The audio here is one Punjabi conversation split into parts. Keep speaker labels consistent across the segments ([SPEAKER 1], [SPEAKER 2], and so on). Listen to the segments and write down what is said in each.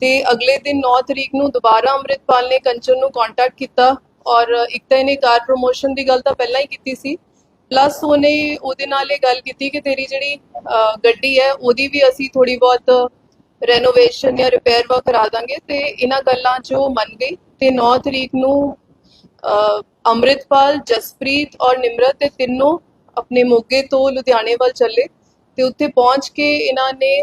[SPEAKER 1] ਤੇ ਅਗਲੇ ਦਿਨ 9 ਤਰੀਕ ਨੂੰ ਦੁਬਾਰਾ ਅੰਮ੍ਰਿਤਪਾਲ ਨੇ ਕੰਚਨ ਨੂੰ ਕੰਟੈਕਟ ਕੀਤਾ ਔਰ ਇੱਕ ਤਾਂ ਇਹਨੇ ਕਾਰ ਪ੍ਰੋਮੋਸ਼ਨ ਦੀ ਗੱਲ ਤਾਂ ਪਹਿਲਾਂ ਹੀ ਕੀਤੀ ਸੀ। ਪਲੱਸ ਉਹਨੇ ਉਹਦੇ ਨਾਲ ਇਹ ਗੱਲ ਕੀਤੀ ਕਿ ਤੇਰੀ ਜਿਹੜੀ ਗੱਡੀ ਹੈ ਉਹਦੀ ਵੀ ਅਸੀਂ ਥੋੜੀ ਬਹੁਤ ਰੈਨੋਵੇਸ਼ਨ ਜਾਂ ਰਿਪੇਅਰ ਵਰਕ ਕਰਾ ਦਾਂਗੇ। ਤੇ ਇਹਨਾਂ ਗੱਲਾਂ 'ਚ ਉਹ ਮੰਨ ਗਈ। ਤੇ 9 ਤਰੀਕ ਨੂੰ ਅਹ, ਅੰਮ੍ਰਿਤਪਾਲ ਜਸਪ੍ਰੀਤ ਔਰ ਨਿਮਰਤ ਤੇ ਤਿੰਨੋਂ ਆਪਣੇ ਮੋਗੇ ਤੋਂ ਲੁਧਿਆਣੇ ਵੱਲ ਚੱਲੇ। ਤੇ ਉੱਥੇ ਪਹੁੰਚ ਕੇ ਇਹਨਾਂ ਨੇ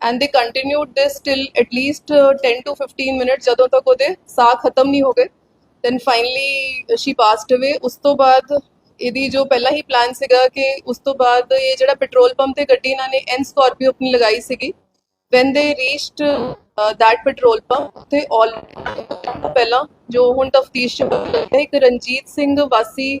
[SPEAKER 1] And they continued this till at least 10 to 15 minute ਜਦੋਂ ਤੱਕ ਉਹਦੇ ਸਾਹ ਖਤਮ ਨਹੀਂ ਹੋ ਗਏ। ਦੈਨ ਫਾਈਨਲੀ ਸ਼ੀ ਪਾਸਡ ਅਵੇ ਉਸ ਤੋਂ ਬਾਅਦ ਇਹਦੀ ਜੋ ਪਹਿਲਾਂ ਹੀ ਪਲਾਨ ਸੀਗਾ ਕਿ ਉਸ ਤੋਂ ਬਾਅਦ ਇਹ ਜਿਹੜਾ ਪੈਟਰੋਲ ਪੰਪ ਤੇ ਗੱਡੀ ਇਹਨਾਂ ਨੇ ਐਨ ਸਕਾਰਪੀਓ ਆਪਣੀ ਲਗਾਈ ਸੀਗੀ when they reached that petrol pump pump ਤੇ all ਪਹਿਲਾਂ ਜੋ ਹੁਣ ਤਫਤੀਸ਼ ਚ ਪਤਾ ਲੱਗਿਆ ਇੱਕ ਰਣਜੀਤ ਸਿੰਘ ਵਾਸੀ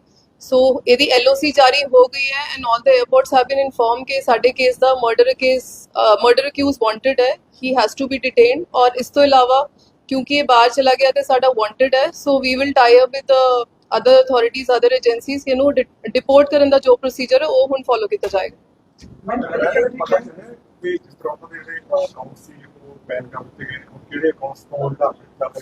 [SPEAKER 1] ਸੋ ਇਹਦੀ ਐਲਓਸੀ ਜਾਰੀ ਹੋ ਗਈ ਹੈ and all the airports have been inform ਕਿ ਸਾਡੇ ਕੇਸ ਦਾ murder case murder accused wanted ਹੈ he has to be detained or ਇਸ ਤੋਂ ਇਲਾਵਾ ਕਿਉਂਕਿ ਇਹ ਬਾਹਰ ਚਲਾ ਗਿਆ ਤੇ ਸਾਡਾ ਵਾਂਟਡ ਹੈ so we will tie up with other authorities other agencies ਇਹਨੂੰ ਡਿਪੋਰਟ ਕਰਨ ਦਾ ਜੋ ਪ੍ਰੋਸੀਜਰ ਹੈ ਉਹ ਹੁਣ ਫੋਲੋ ਕੀਤਾ ਜਾਏਗਾ।
[SPEAKER 2] ਪਤਾ ਚੱਲਿਆ ਕਿ ਜਿਸ ਤਰ੍ਹਾਂ ਉਹਦੇ ਜਿਹੜੇ ਅਕਾਊਂਟ ਸੀ ਉਹ ਬੈਨ ਕਰ ਦਿੱਤੇ ਗਏ ਨੇ, ਉਹ ਕਿਹੜੇ ਅਕਾਊਂਟਸ ਤੋਂ ਉਹਦਾ ਕਰ ਦਿੱਤਾ ਗਿਆ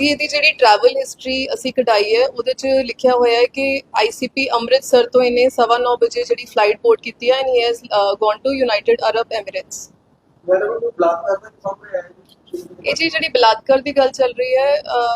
[SPEAKER 1] ਜੀ ਇਹਦੀ ਜਿਹੜੀ ਟਰੈਵਲ ਹਿਸਟਰੀ ਅਸੀਂ ਕਢਾਈ ਹੈ ਉਹਦੇ 'ਚ ਲਿਖਿਆ ਹੋਇਆ ਹੈ ਕਿ ਆਈਸੀਪੀ ਅੰਮ੍ਰਿਤਸਰ ਤੋਂ ਇਹਨੇ ਸਵਾ 9:30 ਵਜੇ ਜਿਹੜੀ ਫਲਾਈਟ ਪੋਰਟ ਕੀਤੀ ਹੈ and
[SPEAKER 3] he gone to United Arab Emirates
[SPEAKER 1] ਇਹ ਜੀ ਜਿਹੜੀ ਬਲਾਤਕਾਰ ਦੀ ਗੱਲ ਚੱਲ ਰਹੀ ਹੈ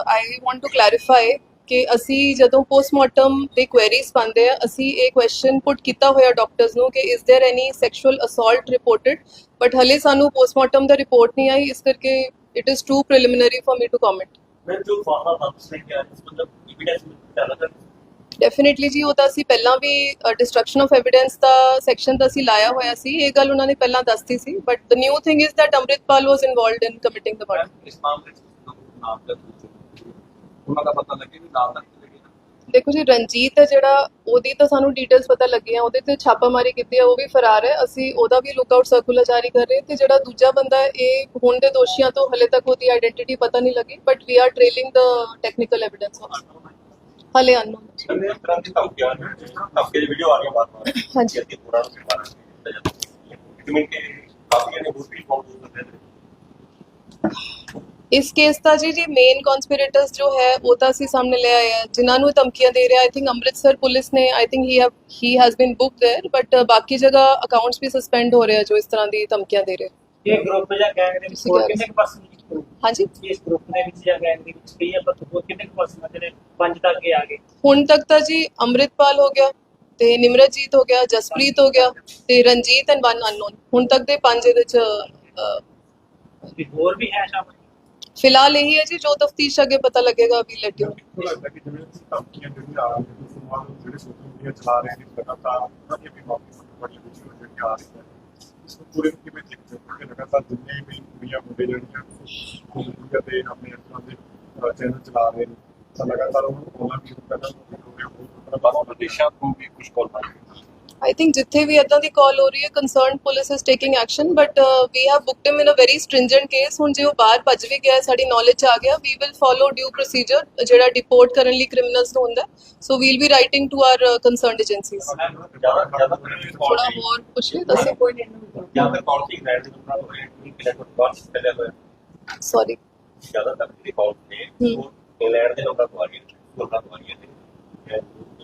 [SPEAKER 1] ਆਈ ਵਾਂਟ ਟੂ ਕਲੈਰੀਫਾਈ ਕਿ ਅਸੀਂ ਜਦੋਂ ਪੋਸਟਮਾਰਟਮ ਦੇ ਕੁਐਰੀਜ਼ ਪਾਉਂਦੇ ਆ ਅਸੀਂ ਇਹ ਕੁਐਸਚਨ ਪੁੱਟ ਕੀਤਾ ਹੋਇਆ ਡਾਕਟਰਸ ਨੂੰ ਕਿ is there any sexual assault reported but ਹਲੇ ਸਾਨੂੰ ਪੋਸਟਮਾਰਟਮ ਦਾ ਰਿਪੋਰਟ ਨਹੀਂ ਆਈ ਇਸ ਕਰਕੇ it is too preliminary for me to
[SPEAKER 4] comment ਮੈਂ ਜੋ ਫਾਹਾ ਦਾ ਦੱਸਿਆ ਇਸ ਮਤਲਬ ਐਵੀਡੈਂਸ ਮਿਲਦਾ ਹੈ
[SPEAKER 1] ਡੈਫੀਨਿਟਲੀ ਜੀ ਉਹ ਤਾਂ ਅਸੀਂ ਪਹਿਲਾਂ ਵੀ ਡਿਸਟਰਕਸ਼ਨ ਆਫ ਐਵੀਡੈਂਸ ਦਾ ਸੈਕਸ਼ਨ ਤਾਂ ਅਸੀਂ ਲਾਇਆ ਹੋਇਆ ਸੀ। ਇਹ ਗੱਲ ਉਹਨਾਂ ਨੇ ਪਹਿਲਾਂ ਦੱਸਤੀ ਸੀ but the new thing is that Amritpal was involved in committing the murder
[SPEAKER 3] ਇਸ ਮਾਮਲੇ 'ਚ ਨਾਮ ਦਾ ਉਹਨਾਂ ਦਾ ਪਤਾ ਲੱਗੇ ਵੀ ਨਾਮ ਦਾ
[SPEAKER 1] ਦੇਖੋ ਜੀ ਰਣਜੀਤ ਹੈ ਜਿਹੜਾ ਉਹਦੀ ਤਾਂ ਸਾਨੂੰ ਡੀਟੇਲਸ ਪਤਾ ਲੱਗੀਆਂ ਉਹਦੇ ਤੇ ਛਾਪਾਮਾਰੀ ਕੀਤੀ ਹੈ ਉਹ ਵੀ ਫਰਾਰ ਹੈ। ਅਸੀਂ ਉਹਦਾ ਵੀ ਲੁੱਕਆਊਟ ਸਰਕੂਲਰ ਜਾਰੀ ਕਰ ਰਹੇ ਤੇ ਜਿਹੜਾ ਦੂਜਾ ਬੰਦਾ ਹੈ, ਇਹ ਹੁਣ ਦੇ ਦੋਸ਼ੀਆਂ ਤੋਂ ਹਲੇ ਤੱਕ ਉਹਦੀ ਆਇਡੈਂਟੀਟੀ ਪਤਾ ਨਹੀਂ ਲੱਗੀ but we are trailing the technical evidence ਹਲੇ ਅਨਨੋਨ
[SPEAKER 4] ਕਹਿੰਦੇ ਇਸ ਤਰ੍ਹਾਂ ਦੀ ਧਮਕੀਆਂ ਨੇ, ਜਿਸ ਤਰ੍ਹਾਂ ਧਮਕੀ ਦੀ ਵੀਡੀਓ ਆ
[SPEAKER 1] ਰਹੀ ਹੈ
[SPEAKER 4] ਬਾਰ-ਬਾਰ ਹਾਂਜੀ। ਅਸੀਂ ਪੂਰਾ ਨੂੰ ਮਾਰਾਂਗੇ ਜਿਵੇਂ ਕਿ ਕਾਫੀ ਇਹਨੇ ਹੋਰ ਵੀ ਫੋਨ ਕਰਦੇ ਨੇ।
[SPEAKER 1] ਇਸ ਕੇਸ ਦਾ ਜੀ ਜੀ ਮੇਨ ਕਨਸਪੀਰੇਟਰਸ ਜੋ ਹੈ ਉਹ ਤਾਂ ਅਸੀਂ ਸਾਹਮਣੇ ਲੈ ਆਏ ਆ ਜਿਨ੍ਹਾਂ ਨੂੰ ਇਹ ਧਮਕੀਆਂ ਦੇ ਰਿਹਾ ਆਈ ਥਿੰਕ ਅੰਮ੍ਰਿਤਸਰ ਪੁਲਿਸ ਨੇ I think he have he has been booked there but ਬਾਕੀ ਜਗ੍ਹਾ ਅਕਾਊਂਟਸ ਵੀ ਸਸਪੈਂਡ ਹੋ ਰਹੇ ਆ ਜੋ ਇਸ ਤਰ੍ਹਾਂ ਦੀ ਧਮਕੀਆਂ ਦੇ ਰਹੇ
[SPEAKER 5] ਇਹ ਗਰੁੱਪ ਜਾਂ ਗੈਂਗ ਦੇ ਵਿੱਚ
[SPEAKER 1] ਤੁਸੀਂ
[SPEAKER 5] ਹੋਰ
[SPEAKER 1] ਕਹਿ
[SPEAKER 5] ਕਿੰਨੇ ਕੁ ਪਰਸਨ
[SPEAKER 1] ਹਾਂਜੀ
[SPEAKER 5] ਇਸ ਗਰੁੱਪ ਦੇ ਵਿੱਚ ਜਾਂ ਗੈਂਗ ਦੇ ਵਿੱਚ ਕਈ ਆਪਾਂ ਹੋਰ ਕਿੰਨੇ ਕੁ ਪਰਸਨ ਜਿਹੜੇ ਪੰਜ ਤੱਕ ਕੇ ਆ ਗਏ
[SPEAKER 1] ਹੁਣ ਤੱਕ ਤਾਂ ਜੀ ਅੰਮ੍ਰਿਤਪਾਲ ਹੋ ਗਿਆ ਤੇ ਨਿਮਰਤਜੀਤ ਹੋ ਗਿਆ ਜਸਪ੍ਰੀਤ ਹੋ ਗਿਆ ਤੇ ਰਣਜੀਤ ਐਂਡ ਵਨ ਅਨਨੋਨ ਹੁਣ ਤੱਕ ਦੇ ਪੰਜ ਇਹਦੇ ਚ ਅਹ,
[SPEAKER 5] ਵੀ ਹੋਰ ਵੀ ਹੈ ਸ਼ਾਮਲ
[SPEAKER 1] ਫਿਲਹਾਲ ਇਹੀ ਹੈ ਜੀ ਜੋ ਤਫਤੀਸ਼ ਅੱਗੇ ਪਤਾ ਲੱਗੇਗਾ ਵੀ ਲੈਟ ਯੂ
[SPEAKER 2] ਮੈਨੂੰ ਲੱਗਦਾ ਕਿ ਜਿਵੇਂ ਧਮਕੀਆਂ ਜਿਹੜੀਆਂ ਆ ਰਹੀਆਂ ਨੇ ਸਮਾਜ ਨੂੰ ਜਿਹੜੇ ਸੋਸ਼ਲ ਮੀਡੀਆ ਚਲਾ ਰਹੇ ਨੇ ਲਗਾਤਾਰ ਉਹਨਾਂ ਦੀ ਵੀ ਮਾਫੀ ਬੜੀ ਵੀਡੀਓ ਜਿਹੜੀ ਆ ਰਹੀ ਹੈ ਇਸ ਨੂੰ ਪੂਰੇ ਨੂੰ ਕਿਵੇਂ ਦੇਖਦੇ ਹੋ ਕਿ ਲਗਾਤਾਰ ਜਿੰਨੇ ਵੀ ਕੁੜੀਆਂ ਮੁੰਡੇ ਜਿਹੜੀਆਂ ਸੋਸ਼ਲ ਮੀਡੀਆ ਤੇ ਆਪਣੇ ਇਸ ਤਰ੍ਹਾਂ ਦੇ ਚੈਨਲ ਚਲਾ ਰਹੇ ਨੇ ਤਾਂ ਲਗਾਤਾਰ ਉਹ ਉਹਨਾਂ ਵੀ ਕਰਨਾ ਹੋ ਰਿਹਾ ਉਹ
[SPEAKER 3] ਬਾਹਰੋਂ ਵਿਦੇਸ਼ਾਂ ਤੋਂ ਵੀ ਕੁਝ ਕਾਲ ਆ
[SPEAKER 1] ਆਈ ਥਿੰਕ ਜਿੱਥੇ ਵੀ ਇਦਾਂ ਦੀ ਕਾਲ ਹੋ ਰਹੀ ਹੈ concern police is taking action but we have booked him in a very stringent case ਹੁਣ ਜੇ ਉਹ ਬਾਹਰ ਭੱਜ ਵੀ ਗਿਆ ਸਾਡੀ ਨੌਲੇਜ ਚ ਆ ਗਿਆ we will follow due procedure ਜਿਹੜਾ ਡਿਪੋਰਟ ਕਰਨ ਲਈ ਕ੍ਰਿਮੀਨਲਸ ਨੂੰ ਹੁੰਦਾ so we'll be writing to our
[SPEAKER 4] concerned agencies
[SPEAKER 1] ਥੋੜਾ ਹੋਰ ਕੁਝ ਨਹੀਂ ਦੱਸੇ
[SPEAKER 4] ਕੋਈ ਨਹੀਂ ਜਾਂ ਤਾਂ ਕੌਣ ਸੀ ਰੈਡ ਨੂੰ ਹੋਏ ਕਿ ਕਿਹੜਾ ਕੌਣ ਸੀ ਪਹਿਲੇ ਹੋਏ
[SPEAKER 1] ਸੌਰੀ ਜ਼ਿਆਦਾਤਰ
[SPEAKER 4] ਰਿਕਾਰਡ ਨੇ ਉਹ ਇੰਗਲੈਂਡ ਦੇ ਲੋਕਾਂ ਤੋਂ ਆ ਗਏ ਲੋਕਾਂ ਤੋਂ ਆ ਗਏ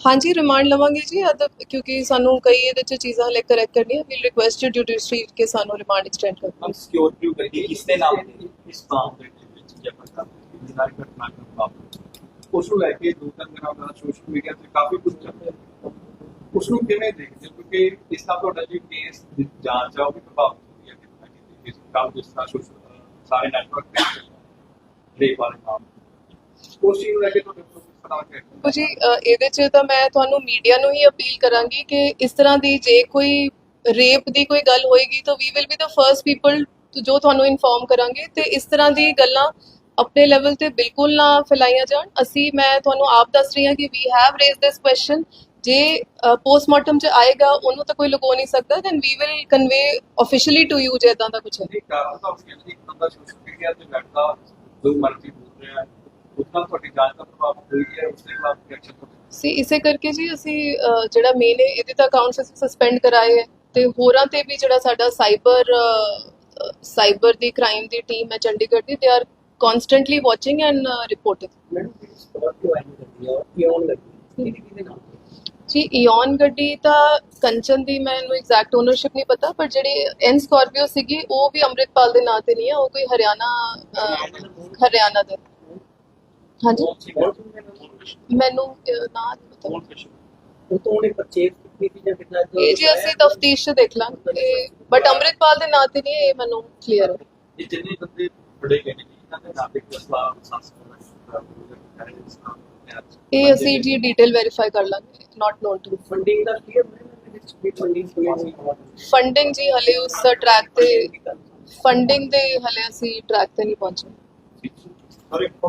[SPEAKER 1] ਹਾਂਜੀ ਰਿਮਾਂਡ ਲਵਾਂਗੇ ਜੀ ਅਦ ਕਿਉਂਕਿ ਸਾਨੂੰ ਕਈ ਇਹਦੇ ਚ ਚੀਜ਼ਾਂ ਲੈ ਕਰੈਕਟ ਕਰਨੀਆਂ ਵੀ ਰਿਕੁਐਸਟ ਜੁਡੀਸ਼ਰੀ ਕੇ ਸਾਨੂੰ ਰਿਮਾਂਡ ਐਕਸਟੈਂਡ ਕਰੋ
[SPEAKER 3] ਹਮ ਸਿਕਿਉਰਿਟੀ ਗੱਡੀ ਕਿਸ ਦੇ ਨਾਮ ਤੇ ਇਸ ਨਾਮ ਦੇ ਵਿੱਚ ਜਬਰ ਕਰ ਜਿਨਾਈ ਘਟਨਾ ਦਾ ਬਾਪ ਉਸ ਨੂੰ ਲੈ ਕੇ ਦੋ ਤਿੰਨ ਦਿਨਾਂ ਦਾ ਸੋਸ਼ਲ ਮੀਡੀਆ ਤੇ ਕਾਫੀ ਕੁਝ ਚੱਲ ਰਿਹਾ। ਉਸ ਨੂੰ ਕਿਵੇਂ ਦੇਖਦੇ? ਹੋ? ਕਿਉਂਕਿ ਇਸ ਦਾ ਤੁਹਾਡਾ ਜੀ ਕੇਸ ਦੀ ਜਾਂਚ ਆ, ਉਹ ਵੀ ਪ੍ਰਭਾਵਿਤ ਹੋਈ ਹੈ ਕਿ ਨਾ ਕਿ ਇਸ ਕੰਮ ਜਿਸ ਤਰ੍ਹਾਂ social- ਸਾਰੇ ਨੈਟਵਰਕ ਤੇ ਰੇਪ ਵਾਲੇ ਕੰਮ ਉਸ ਚੀਜ਼ ਨੂੰ ਲੈ ਕੇ ਤੁਹਾਡੇ ਕੋਲ ਕਿਸ ਤਰ੍ਹਾਂ ਦਾ
[SPEAKER 1] ਦੇਖੋ ਜੀ ਅ, ਇਹਦੇ 'ਚ ਤਾਂ ਮੈਂ ਤੁਹਾਨੂੰ ਮੀਡੀਆ ਨੂੰ ਹੀ ਅਪੀਲ ਕਰਾਂਗੀ ਕਿ ਇਸ ਤਰ੍ਹਾਂ ਦੀ ਜੇ ਕੋਈ ਰੇਪ ਦੀ ਕੋਈ ਗੱਲ ਹੋਏਗੀ ਤਾਂ we will be the first people ਜੋ ਤੁਹਾਨੂੰ ਇਨਫੋਰਮ ਕਰਾਂਗੇ ਤੇ ਇਸ ਤਰ੍ਹਾਂ ਦੀ ਗੱਲਾਂ ਆਪਣੇ ਲੈਵਲ ਤੇ ਬਿਲਕੁਲ ਨਾ ਫੈਲਾਈਆਂ ਜਾਣ। ਅਸੀਂ ਮੈਂ ਤੁਹਾਨੂੰ ਆਪ ਦੱਸ ਰਹੀ ਹਾਂ ਕਿ we have raise this question ਜੇ ਪੋਸਟਮਾਰਟਮ 'ਚ ਆਏਗਾ ਉਹਨੂੰ ਤਾਂ ਕੋਈ ਲੁਕੋ ਨਹੀਂ ਸਕਦਾ then we will convey officially to you ਜੇ ਇਦਾਂ ਦਾ ਕੁਝ ਹੈ।
[SPEAKER 3] ਇਹ ਕਾਰਨ ਤਾਂ ਲਈ ਇੱਕ ਬੰਦਾ ਸੋਸ਼ਲ ਮੀਡੀਆ ਤੇ ਲੜਦਾ ਜੋ ਮਰਜ਼ੀ ਬੋਲ ਰਿਹਾ ਹੈ ਉतना ਤੁਹਾਡੀ ਜਾਂਚ ਦਾ ਪ੍ਰਭਾਵ ਹੋਈ ਹੈ ਉਸ ਦੇ ਖਿਲਾਫ ਰਿਐਕਸ਼ਨ
[SPEAKER 1] ਸੀ ਇਸੇ ਕਰਕੇ ਜੀ ਅਸੀਂ ਜਿਹੜਾ ਮੇਨ ਹੈ ਇਹਦੇ ਤਾਂ ਅਕਾਊਂਟਸ ਅਸੀਂ ਸਸਪੈਂਡ ਕਰਾਏ ਹੈ ਤੇ ਹੋਰਾਂ ਤੇ ਵੀ ਜਿਹੜਾ ਸਾਡਾ ਸਾਈਬਰ ਸਾਈਬਰ ਦੀ ਕ੍ਰਾਈਮ ਦੀ ਟੀਮ ਹੈ ਚੰਡੀਗੜ੍ਹ ਦੀ
[SPEAKER 5] they are constantly watching and reporting
[SPEAKER 1] ਜੀ ਈਓਨ ਗੱਡੀ ਤਾਂ ਕੰਚਨ ਦੀ ਮੈਨੂੰ ਐਗਜ਼ੈਕਟ ਓਨਰਸ਼ਿਪ ਨਹੀਂ ਪਤਾ ਪਰ ਜਿਹੜੀ ਐਨ ਸਕਾਰਪੀਓ ਸੀਗੀ ਉਹ ਵੀ ਅੰਮ੍ਰਿਤਪਾਲ ਦੇ ਨਾਂ ਤੇ ਨਹੀਂ ਹੈ ਉਹ ਕੋਈ ਹਰਿਆਣਾ ਹਰਿਆਣਾ ਦੇ। ਹਾਂਜੀ। ਮੈਨੂੰ ਅਹ, ਨਾਂ ਨਹੀਂ ਪਤਾ
[SPEAKER 5] ਉਹ ਤੋਂ ਉਹਨੇ ਪਰਚੇਸ ਕੀਤੀ ਜਾਂ ਕਿੱਦਾਂ
[SPEAKER 1] ਇਹ ਜੀ ਅਸੀਂ ਤਫਤੀਸ਼ ਚ ਦੇਖ ਲਾਂਗੇ। ਬਟ ਅੰਮ੍ਰਿਤਪਾਲ ਦੇ ਨਾਂ ਤੇ ਨਹੀਂ ਇਹ ਮੈਨੂੰ ਕਲੀਅਰ ਹੈ
[SPEAKER 3] ਇਹ ਜਿੰਨੇ ਬੰਦੇ ਫੜੇ ਗਏ ਨੇ ਜੀ, ਇਹਨਾਂ ਦੇ ਨਾਮ ਤੇ ਅਸਲਾ ਸੰਸ
[SPEAKER 1] ਇਹ ਅਸੀਂ ਜੀ ਡਿਟੇਲ ਵੈਰੀਫਾਈ ਕਰ ਲਾਂਗੇ ਨਾਟ ਨੋਨ ਟੂ
[SPEAKER 5] ਫੰਡਿੰਗ ਦਾ ਕਲੀਅਰ ਹੋਇਆ ਵਿੱਚ ਵੀ ਫੰਡਿੰਗ ਹੋਈ
[SPEAKER 1] ਫੰਡਿੰਗ ਜੀ ਹਲੇ ਉਸ ਟਰੈਕ ਤੇ ਫੰਡਿੰਗ ਦੇ ਹਲੇ ਅਸੀਂ ਟਰੈਕ ਤੇ ਨਹੀਂ ਪਹੁੰਚੇ।
[SPEAKER 2] ਸਰ ਇੱਕ